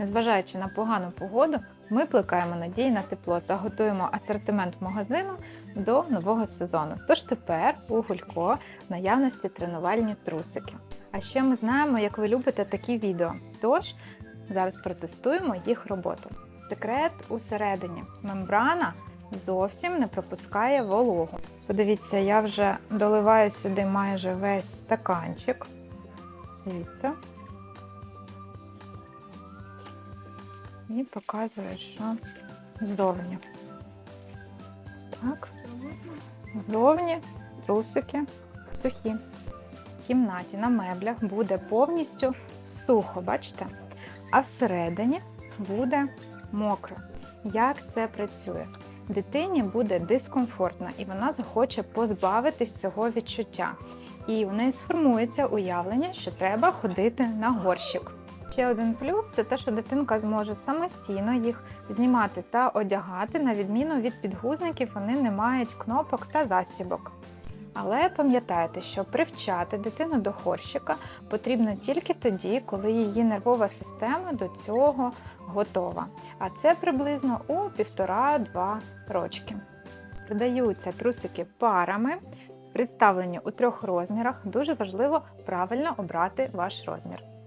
Незважаючи на погану погоду, ми плекаємо надії на тепло та готуємо асортимент магазину до нового сезону. Тож тепер у Гулько в наявності тренувальні трусики. А ще ми знаємо, як ви любите такі відео. Тож зараз протестуємо їх роботу. Секрет усередині. Мембрана зовсім не пропускає вологу. Подивіться, я вже доливаю сюди майже весь стаканчик. Дивіться. І показую, що ззовні. Ось так. Ззовні трусики сухі. В кімнаті на меблях буде повністю сухо, бачите? А всередині буде мокро. Як це працює? Дитині буде дискомфортно і вона захоче позбавитись цього відчуття. І в неї сформується уявлення, що треба ходити на горщик. Ще один плюс це те, що дитинка зможе самостійно їх знімати та одягати, на відміну від підгузників, вони не мають кнопок та застібок. Але пам'ятайте, що привчати дитину до хорщика потрібно тільки тоді, коли її нервова система до цього готова. А це приблизно у 1,5-2 рочки. Продаються трусики парами, представлені у трьох розмірах. Дуже важливо правильно обрати ваш розмір.